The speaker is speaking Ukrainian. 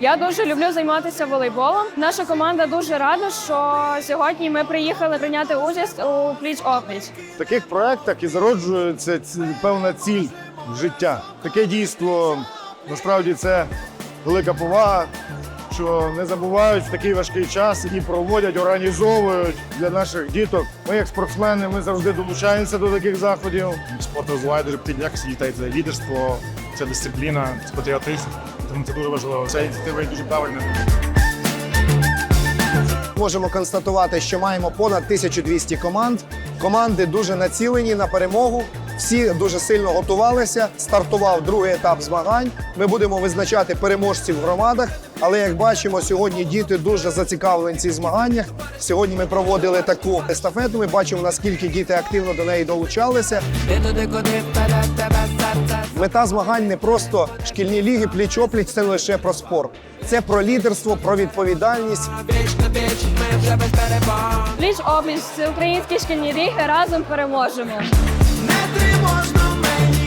Я дуже люблю займатися волейболом. Наша команда дуже рада, що сьогодні ми приїхали прийняти участь у пліч опліч. В таких проектах і зароджується певна ціль життя. Таке дійство насправді це велика повага, що не забувають в такий важкий час і проводять, організовують для наших діток. Ми, як спортсмени, ми завжди долучаємося до таких заходів. Спорт розвиває дуже якості дітей. Це лідерство, це дисципліна, це патріотизм. Тому це дуже важливо. Ця ініціатива є дуже правильна. Можемо констатувати, що маємо понад 1200 команд. Команди дуже націлені на перемогу. Всі дуже сильно готувалися. Стартував другий етап змагань. Ми будемо визначати переможців в громадах. Але як бачимо, сьогодні діти дуже зацікавлені в цих змаганнях. Сьогодні ми проводили таку естафету. Ми бачимо, наскільки діти активно до неї долучалися. Мета змагань не просто шкільні ліги, пліч-опліч це не лише про спорт. Це про лідерство, про відповідальність. Пліч обліч це українські шкільні ліги. Разом переможемо. Не тривожно мені